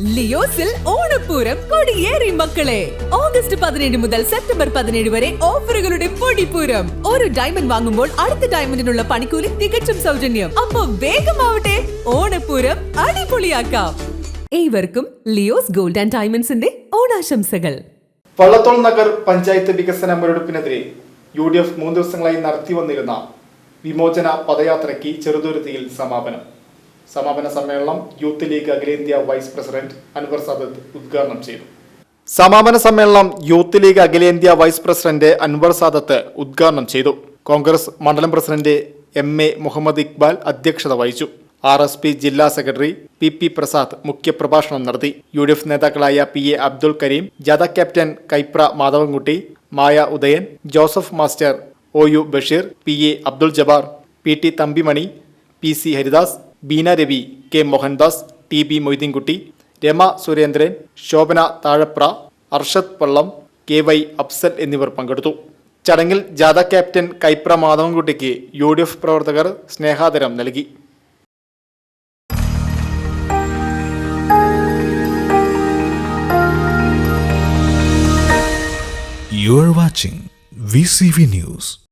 ലിയോസിൽ ഓണപ്പൂരം കൊടിയേറി മക്കളെ. ഓഗസ്റ്റ് പതിനേഴ് മുതൽ സെപ്റ്റംബർ പതിനേഴ് വരെ ഓഫറുകളുടെ പൊടിപ്പൂരം. ഒരു ഡയമണ്ട് വാങ്ങുമ്പോൾ അടുത്ത ഡയമണ്ടിനുള്ള പണിക്കൂലി തികച്ചും സൗജന്യം. അപ്പൊ വേഗമാവട്ടെ ഓണപ്പൂരം അടിപൊളിയാക്കാം. ഏവർക്കും ലിയോസ് ഗോൾഡ് ആൻഡ് ഡയമണ്ട്സിന്റെ ഓണാശംസകൾ. വള്ളത്തോൾ നഗർ പഞ്ചായത്ത് വികസന മുരടിപ്പിനെതിരെ യു ഡി എഫ് മൂന്ന് ദിവസങ്ങളായി നടത്തി വന്നിരുന്ന വിമോചന പദയാത്രയ്ക്ക് ചെറുതുരുത്തിയിൽ സമാപനം. സമാപന സമ്മേളനം യൂത്ത് ലീഗ് അഖിലേന്ത്യാ വൈസ് പ്രസിഡന്റ് അൻവർ സാദത്ത് ഉദ്ഘാടനം ചെയ്തു. സമാപന സമ്മേളനം യൂത്ത് ലീഗ് അഖിലേന്ത്യാ വൈസ് പ്രസിഡന്റ് അൻവർ സാദത്ത് ഉദ്ഘാടനം ചെയ്തു. കോൺഗ്രസ് മണ്ഡലം president M A Muhammad Iqbal അധ്യക്ഷത വഹിച്ചു. ആർ എസ് പി ജില്ലാ സെക്രട്ടറി പി പി പ്രസാദ് മുഖ്യപ്രഭാഷണം നടത്തി. യു ഡി എഫ് നേതാക്കളായ പി എ അബ്ദുൾ കരീം ജാഥ captain Kaipra Madhavankutty Maya Udayan Joseph master O U Basheer P A Abdul Jabbar P T Thampimani P C Haridas Beena Ravi K Mohandas T B Moideenkutty Rama Surendran Shobhana Thazhapra Arshad Pallam K Y Afsal എന്നിവർ പങ്കെടുത്തു ചടങ്ങിൽ ജാഥ captain Kaipra മാധവൻകുട്ടിക്ക് U D F പ്രവർത്തകർ സ്നേഹാദരം നൽകി You are watching VCV News.